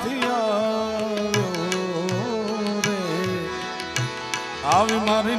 સાથિયા આવી મારી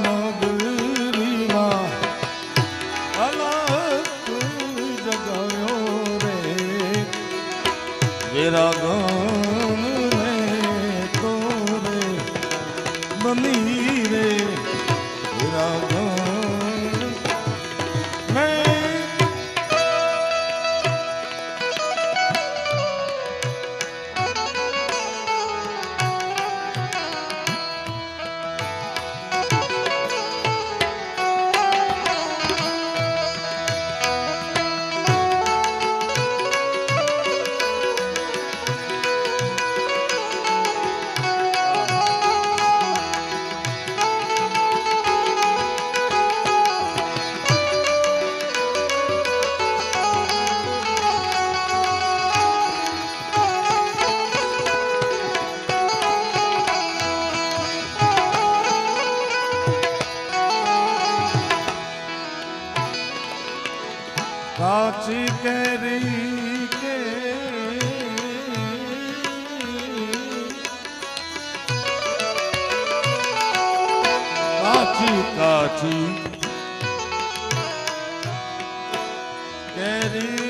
Hallelujah.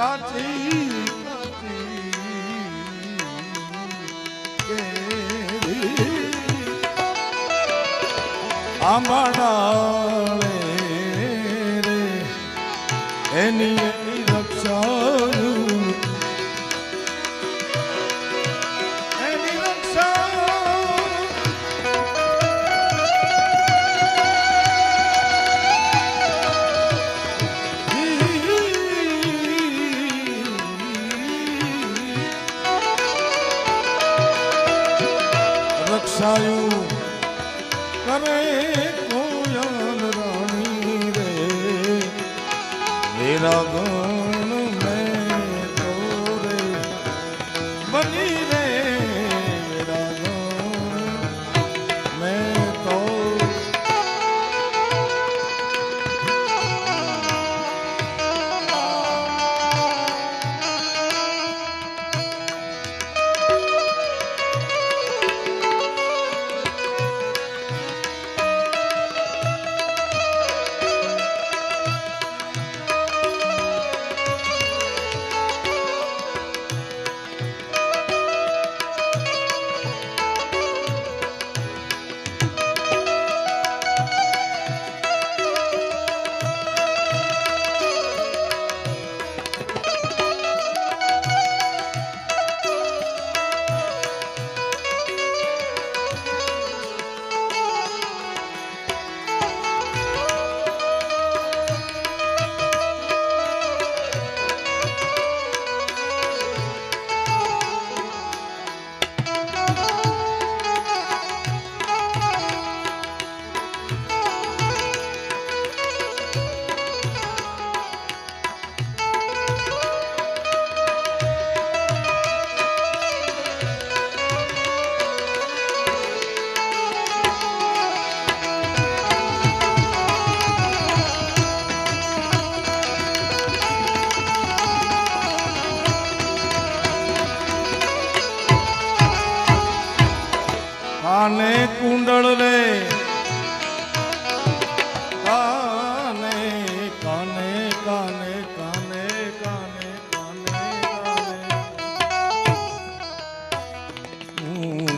કાચી આંબાડા Hallelujah.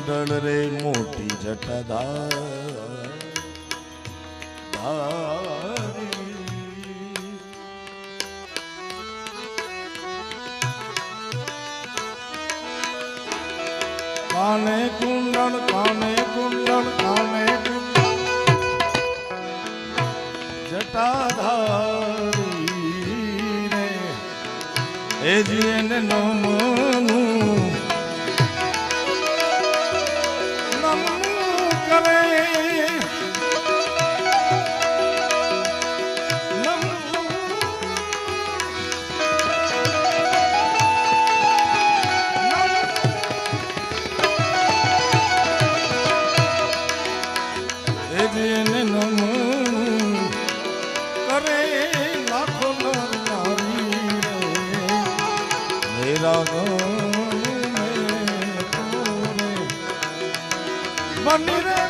દણ રે મોટી જટધા કાને કુંડળ કાને કુંડળ કાને જટાધારી રે. એ જીને નમનું Ramirez.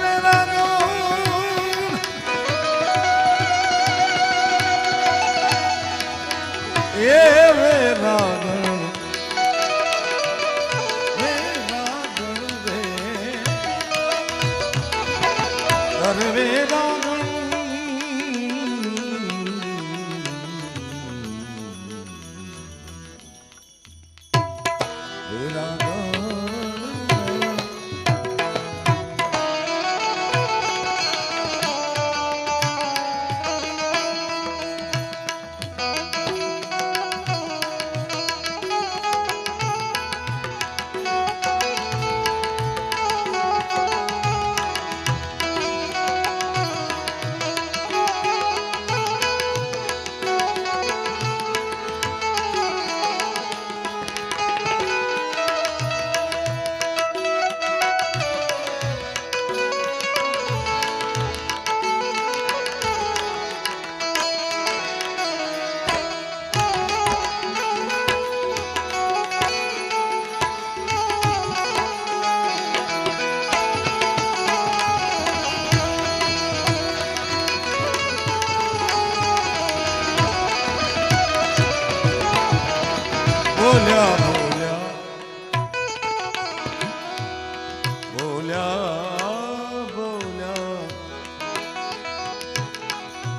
બોલ્યા બોલ્યા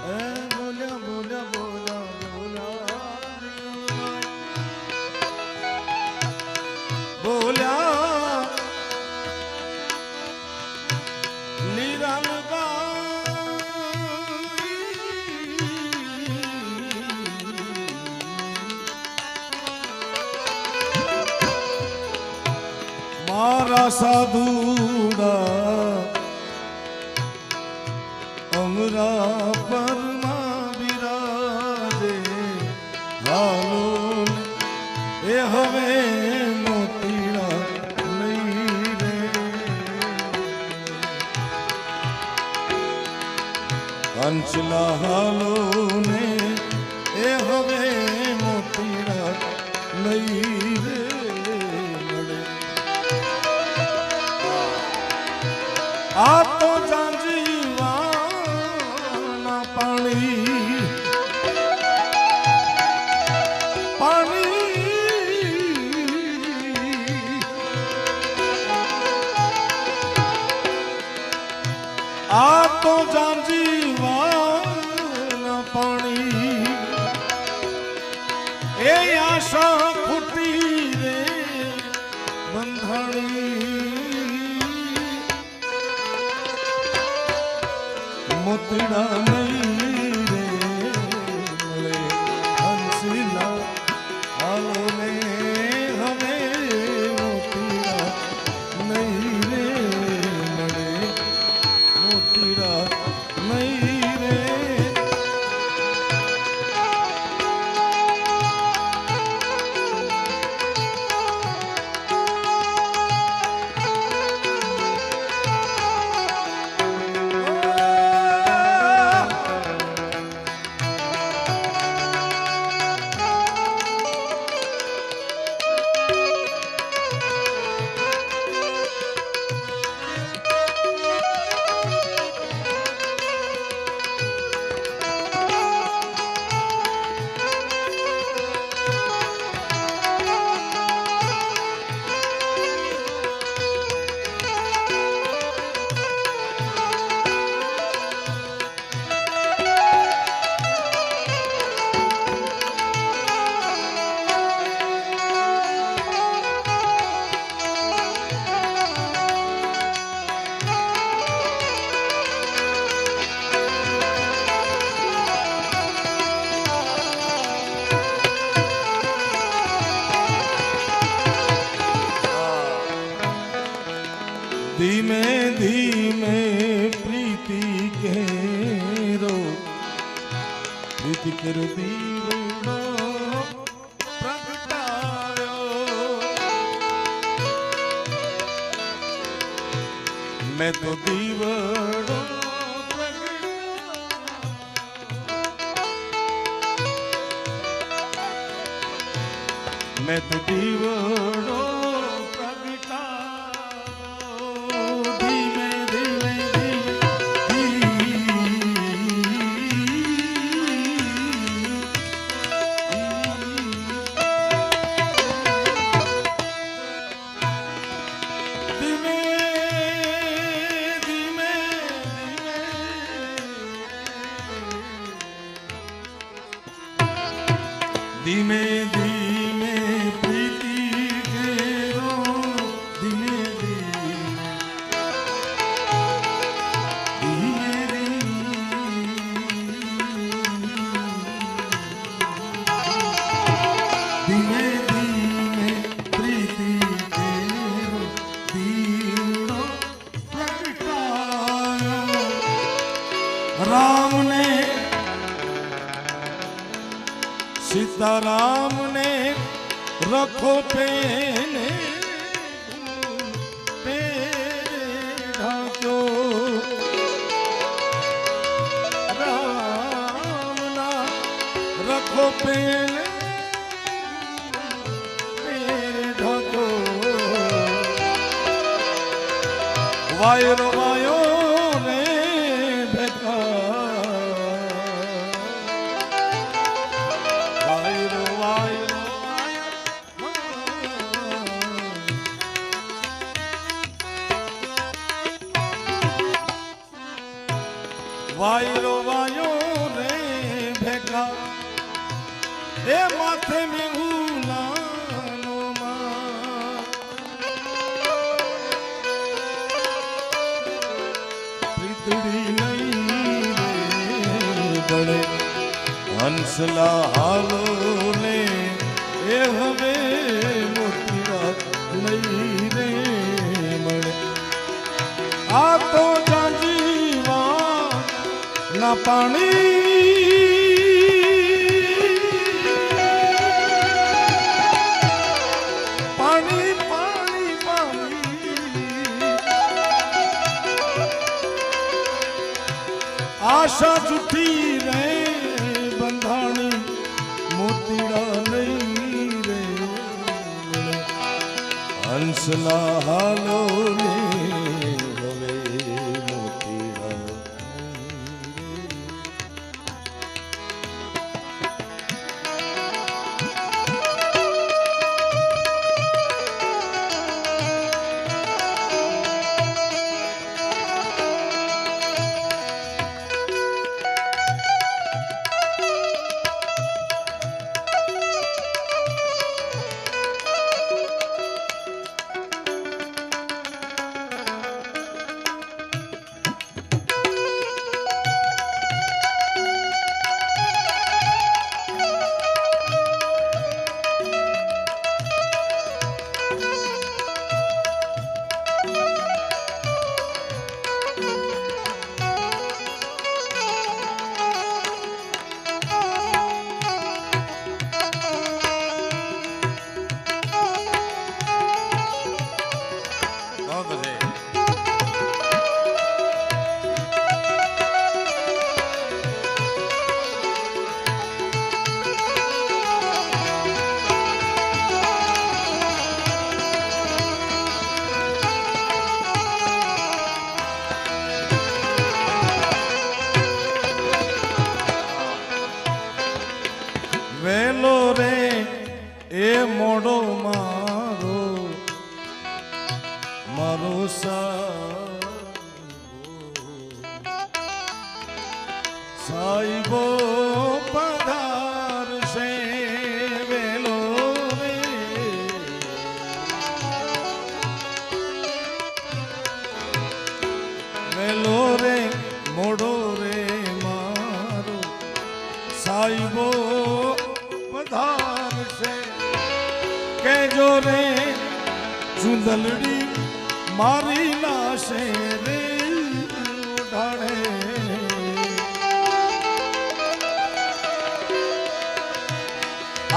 એ બોલ્યા બોલ્યા બોલ્યા બોલ્યા બોલ્યા મારા સાધુડા અમરા પરમાં બિરાજે હાલો એ હવે મોતીડા નહીં રે કંચના હાલો આ તો જાંજીવાના મોતીડા નહીં કેરો પ્રીતિ કેરો દીવડો પ્રગટાયો મેં તો દીવડો વાયરો વાયો રે વાયરો વાયરો વાયરો વાયો રે ભેગા એ માથે મેહુલાનો માં. પ્રીતડી નહીં રે બળે હંસલા હાલો ને એ હવે મોતીરા લઈ રે મળે આ તો જાજીવા ના પાણી આશા જુઠી રે બંધાણી મોતીડા નહીં રે. હંસલા હાલો ને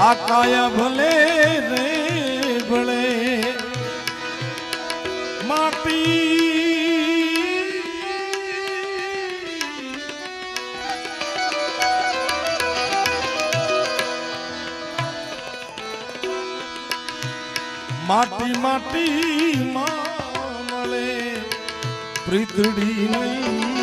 આ કાયા ભલે રે ભલે. માટી માટી માટી માં મળે પ્રીતડી નહીં.